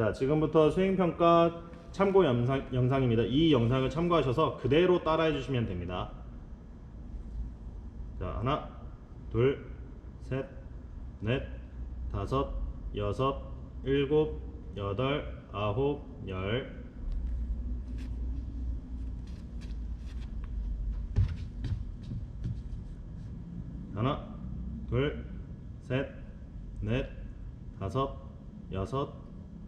자, 지금부터 수행평가 참고 영상, 영상입니다. 이 영상을 참고하셔서 그대로 따라해 주시면 됩니다. 자, 하나, 둘, 셋, 넷, 다섯, 여섯, 일곱, 여덟, 아홉, 열. 하나, 둘, 셋, 넷, 다섯, 여섯,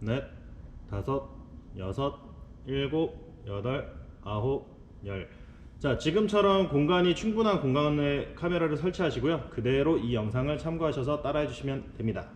넷, 다섯, 여섯, 일곱, 여덟, 아홉, 열. 자, 지금처럼 공간이 충분한 공간에 카메라를 설치하시고요. 그대로 이 영상을 참고하셔서 따라해 주시면 됩니다.